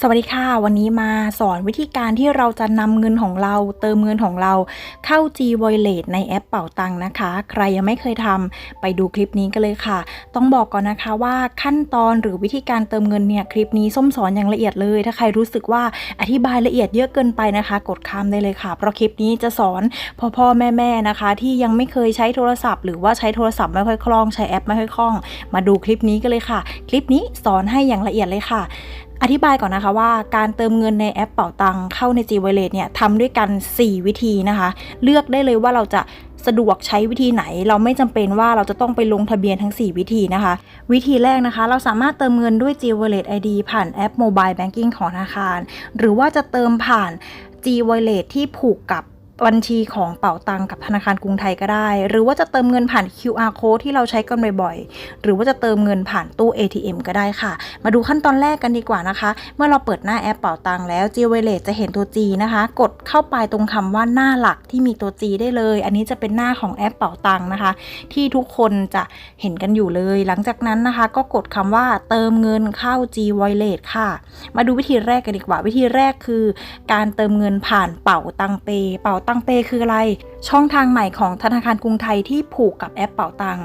สวัสดีค่ะ วันนี้มาสอนวิธีการที่เราจะนำเงินของเรา เติมเงินของเราเข้า G Wallet ในแอปเป่าตังนะคะ ใครยังไม่เคยทำไปดูคลิปนี้กันเลยค่ะ ต้องบอกก่อนนะคะว่าขั้นตอนหรือวิธีการเติมเงินเนี่ยคลิปนี้ส้มสอนอย่างละเอียดเลย ถ้าใครรู้สึกว่าอธิบายละเอียดเยอะเกินไปนะคะ กดข้ามได้เลยค่ะ เพราะคลิปนี้จะสอนพ่อพ่อแม่แม่นะคะ ที่ยังไม่เคยใช้โทรศัพท์ หรือว่าใช้โทรศัพท์ไม่ค่อยคล่องใช้แอปไม่ค่อยคล่อง มาดูคลิปนี้กันเลยค่ะ คลิปนี้สอนให้อย่างละเอียดเลยค่ะ อธิบายก่อนนะคะว่าการเติมเงินในแอปเป๋าตังเข้าใน G Wallet เนี่ยทำด้วยกัน 4 วิธีนะคะ เลือกได้เลยว่าเราจะสะดวกใช้วิธีไหน เราไม่จำเป็นว่าเราจะต้องไปลงทะเบียนทั้ง 4 วิธีนะคะ วิธีแรกนะคะ เราสามารถเติมเงินด้วย G Wallet ID ผ่านแอป Mobile Banking ของธนาคาร หรือว่าจะเติมผ่าน G Wallet ที่ผูกกับ บัญชีของเป๋าตังกับธนาคารกรุงไทยก็ได้ หรือว่าจะเติมเงินผ่าน QR code ที่เราใช้กันบ่อยๆ หรือว่าจะเติมเงินผ่านตู้ ATM ก็ได้ค่ะ มาดูขั้นตอนแรกกันดีกว่านะคะ เมื่อเราเปิดหน้าแอปเป๋าตังแล้ว G Wallet จะเห็นตัว G นะคะ กดเข้าไปตรงคำว่าหน้าหลักที่มีตัว G ได้เลย อันนี้จะเป็นหน้าของแอปเป๋าตังนะคะ ที่ทุกคนจะเห็นกันอยู่เลย หลังจากนั้นนะคะ ก็กดคำว่าเติมเงินเข้า G Wallet ค่ะ มาดูวิธีแรกกันดีกว่า วิธีแรกคือ การเติมเงินผ่านเป๋าตังเปเป๋าตังเปคืออะไร ช่องทางใหม่ของธนาคารกรุงไทยที่ผูกกับแอปเป๋าตัง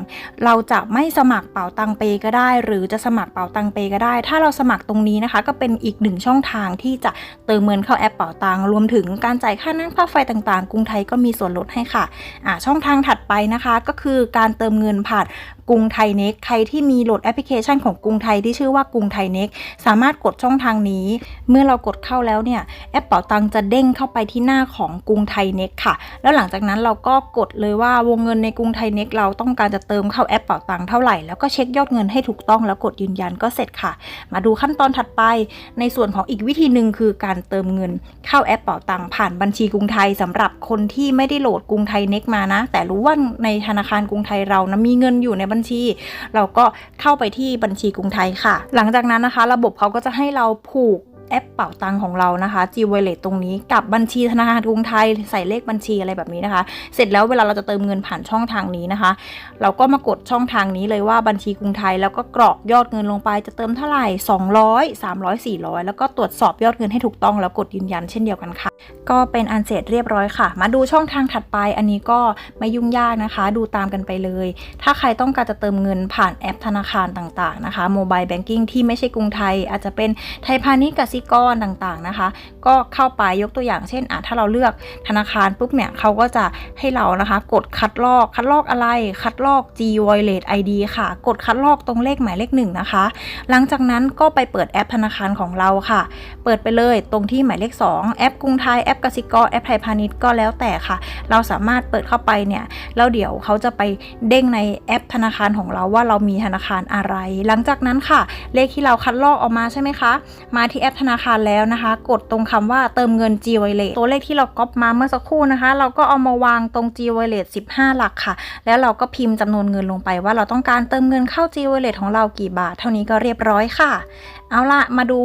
เราจะไม่สมัครเป๋าตังเปก็ได้ หรือจะสมัครเป๋าตังเปก็ได้ ถ้าเราสมัครตรงนี้นะคะ ก็เป็นอีกหนึ่งช่องทางที่จะเติมเงินเข้าแอปเป๋าตัง รวมถึงการจ่ายค่าน้ำค่าไฟต่างๆ กรุงไทยก็มีส่วนลดให้ค่ะอ่าช่องทางถัดไปนะคะก็คือการเติมเงินผ่านกรุงไทยเน็กใครที่มีโหลดแอปพลิเคชันของกรุงไทยที่ชื่อว่ากรุงไทยเน็กสามารถกดช่องทางนี้ เมื่อเรากดเข้าแล้วเนี่ยแอปเป๋าตังจะเด้งเข้าไปที่หน้าของกรุงไทยเน็กค่ะ แล้วหลังจากนั้นเราก็กดเลยว่าวงเงินในกรุงไทยเน็กเราต้องการจะเติมเข้าแอปเป๋าตังเท่าไหร่แล้วก็เช็คยอดเงินให้ถูกต้องแล้วกดยืนยันก็เสร็จค่ะ มาดูขั้นตอนถัดไปในส่วนของอีกวิธีหนึ่งคือการเติมเงินเข้าแอปเป๋าตังผ่านบัญชีกรุงไทยสำหรับคนที่ไม่ได้โหลดกรุงไทยเน็กมานะ แต่รู้ว่าในธนาคารกรุงไทยเรานะมีเงินอยู่ในบัญชี เราก็เข้าไปที่บัญชีกรุงไทยค่ะ หลังจากนั้นนะคะ ระบบเขาก็จะให้เราผูกแอปเป่าตังของเรานะคะ G Wallet ตรงนี้กับบัญชีธนาคารกรุงไทยใส่เลขบัญชีอะไรแบบนี้นะคะ เสร็จแล้วเวลาเราจะเติมเงินผ่านช่องทางนี้นะคะ เราก็มากดช่องทางนี้เลยว่าบัญชีกรุงไทย แล้วก็กรอกยอดเงินลงไปจะเติมเท่าไหร่ 200 300 400 แล้วก็ตรวจสอบยอดเงินให้ถูกต้องแล้วกดยืนยันเช่นเดียวกันค่ะ ก็เป็นอันเสร็จเรียบร้อยค่ะ มาดูช่องทางถัดไป อันนี้ก็ไม่ยุ่งยากนะคะ ดูตามกันไปเลย ถ้าใครต้องการจะเติมเงินผ่านแอปธนาคารต่างๆนะคะโมบายแบงกิ้งที่ไม่ใช่กรุงไทย อาจจะเป็นไทยพาณิชย์กสิกรต่างๆนะคะ ก็เข้าไปยกตัวอย่างเช่นอะถ้าเราเลือกธนาคารปุ๊บเนี่ยเขาก็จะให้เรานะคะ กดคัดลอกคัดลอกอะไร คัดลอก G Wallet ID ค่ะ กดคัดลอกตรงเลขหมายเลขหนึ่งนะคะ หลังจากนั้นก็ไปเปิดแอปธนาคารของเราค่ะ เปิดไปเลยตรงที่หมายเลข 2 แอปกรุงไทยแอปกสิกรแอปไทยพาณิชย์ก็แล้วแต่ค่ะ เราสามารถเปิดเข้าไปเนี่ยแล้วเดี๋ยวเขาจะไปเด้งในแอปธนาคารของเราว่าเรามีธนาคารอะไร หลังจากนั้นค่ะ เลขที่เราคัดลอกออกมาใช่ไหมคะ มาที่แอปธนาคารแล้วนะคะ กดตรงคำว่าเติมเงิน G Wallet ตัวเลขที่เราก๊อปมาเมื่อสักครู่นะคะ เราก็เอามาวางตรง G Wallet 15 หลักค่ะ แล้วเราก็พิมพ์จำนวนเงินลงไปว่าเราต้องการเติมเงินเข้า G Wallet ของเรากี่บาท เท่านี้ก็เรียบร้อยค่ะ เอาละมาดู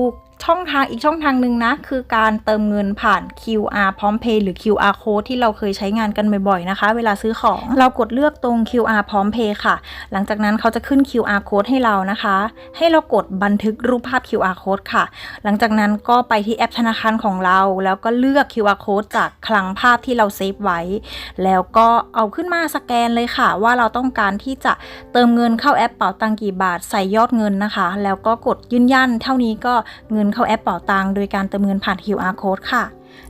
ช่องทางอีกช่องทางหนึ่งนะ คือการเติมเงินผ่าน QR พร้อม Pay หรือ QR code ที่เราเคยใช้งานกันบ่อยๆนะคะ เวลาซื้อของเรากดเลือกตรง QR พร้อม Pay ค่ะ หลังจากนั้นเขาจะขึ้น QR code ให้เรานะคะ ให้เรากดบันทึกรูปภาพ QR code ค่ะ หลังจากนั้นก็ไปที่แอปธนาคารของเรา แล้วก็เลือก QR code จากคลังภาพที่เราเซฟไว้ แล้วก็เอาขึ้นมาสแกนเลยค่ะ ว่าเราต้องการที่จะเติมเงินเข้าแอปเป๋าตังกี่บาทใส่ยอดเงินนะคะ แล้วก็กดยืนยันเท่านี้ก็เงินเข้าแอปเป่าตังโดยการเติมเงินผ่าน QR code ค่ะ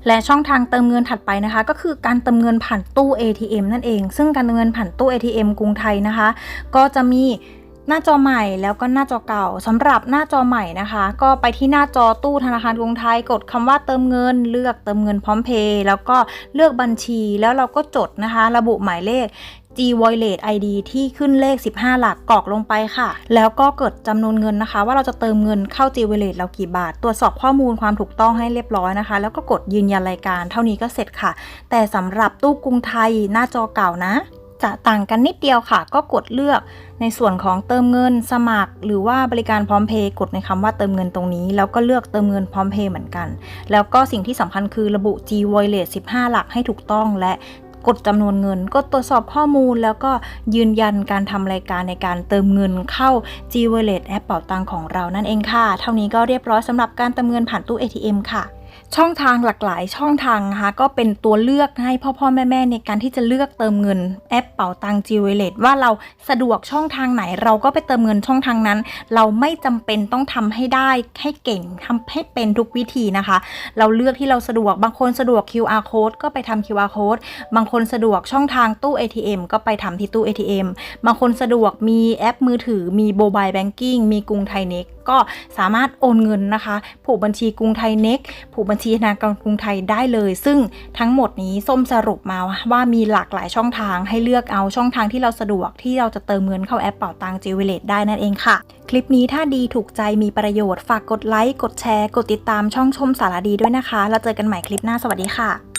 และช่องทางเติมเงินถัดไปนะคะ ก็คือการเติมเงินผ่านตู้ ATM นั่นเอง ซึ่งการเติมเงินผ่านตู้ ATM กรุงไทยนะคะ ก็จะมี หน้าจอใหม่แล้วก็หน้าจอเก่าสำหรับหน้าจอใหม่นะคะ ก็ไปที่หน้าจอตู้ธนาคารกรุงไทยกดคำว่าเติมเงิน เลือกเติมเงินพร้อมเพย์แล้วก็เลือกบัญชีแล้วเราก็จดนะคะ ระบุหมายเลข G Wallet ID ที่ขึ้นเลข 15 หลักกรอกลงไปค่ะ แล้วก็เกิดจำนวนเงินนะคะ ว่าเราจะเติมเงินเข้า G Wallet เรากี่บาท ตรวจสอบข้อมูลความถูกต้องให้เรียบร้อยนะคะ แล้วก็กดยืนยันรายการ เท่านี้ก็เสร็จค่ะ แต่สำหรับตู้กรุงไทยหน้าจอเก่านะ จะต่างกันนิดเดียวค่ะ ก็กดเลือกในส่วนของเติมเงินสมัคร หรือว่าบริการพร้อมเพย์กดในคำว่าเติมเงินตรงนี้ แล้วก็เลือกเติมเงินพร้อมเพย์เหมือนกัน แล้วก็สิ่งที่สำคัญคือระบุ G Wallet 15 หลักให้ถูกต้องและกดจำนวนเงิน กดตรวจสอบข้อมูล แล้วก็ยืนยันการทำรายการในการเติมเงินเข้า G Wallet แอปเป๋าตังของเรานั่นเองค่ะ เท่านี้ก็เรียบร้อยสำหรับการเติมเงินผ่านตู้ ATM ค่ะ ช่องทางหลากหลายช่องทางนะคะก็เป็นตัวเลือกให้พ่อพ่อแม่แม่ในการที่จะเลือกเติมเงินแอปเป๋าตัง G Wallet ว่าเราสะดวกช่องทางไหน เราก็ไปเติมเงินช่องทางนั้น เราไม่จำเป็นต้องทำให้ได้ให้เก่งทำให้เป็นทุกวิธีนะคะ เราเลือกที่เราสะดวกบางคนสะดวก QR code ก็ไปทำ QR code บางคนสะดวกช่องทางตู้ ATM ก็ไปทำที่ตู้ ATM บางคนสะดวกมีแอปมือถือมีโ o บายแบงกิ้งมีกรุงไทยเน็กก็สามารถโอนเงินนะคะ ผูกบัญชีกรุงไทยเน็กผูกบัญชีธนาคารกรุงไทยได้เลย ซึ่งทั้งหมดนี้ส้มสรุปมาว่ามีหลากหลายช่องทางให้เลือกเอาช่องทางที่เราสะดวกที่เราจะเติมเงินเข้าแอปเป่าตังจีเวเลตได้นั่นเองค่ะ คลิปนี้ถ้าดีถูกใจมีประโยชน์ฝากกดไลค์กดแชร์ กดติดตามช่องชมสารดีด้วยนะคะ แล้วเจอกันใหม่คลิปหน้าสวัสดีค่ะ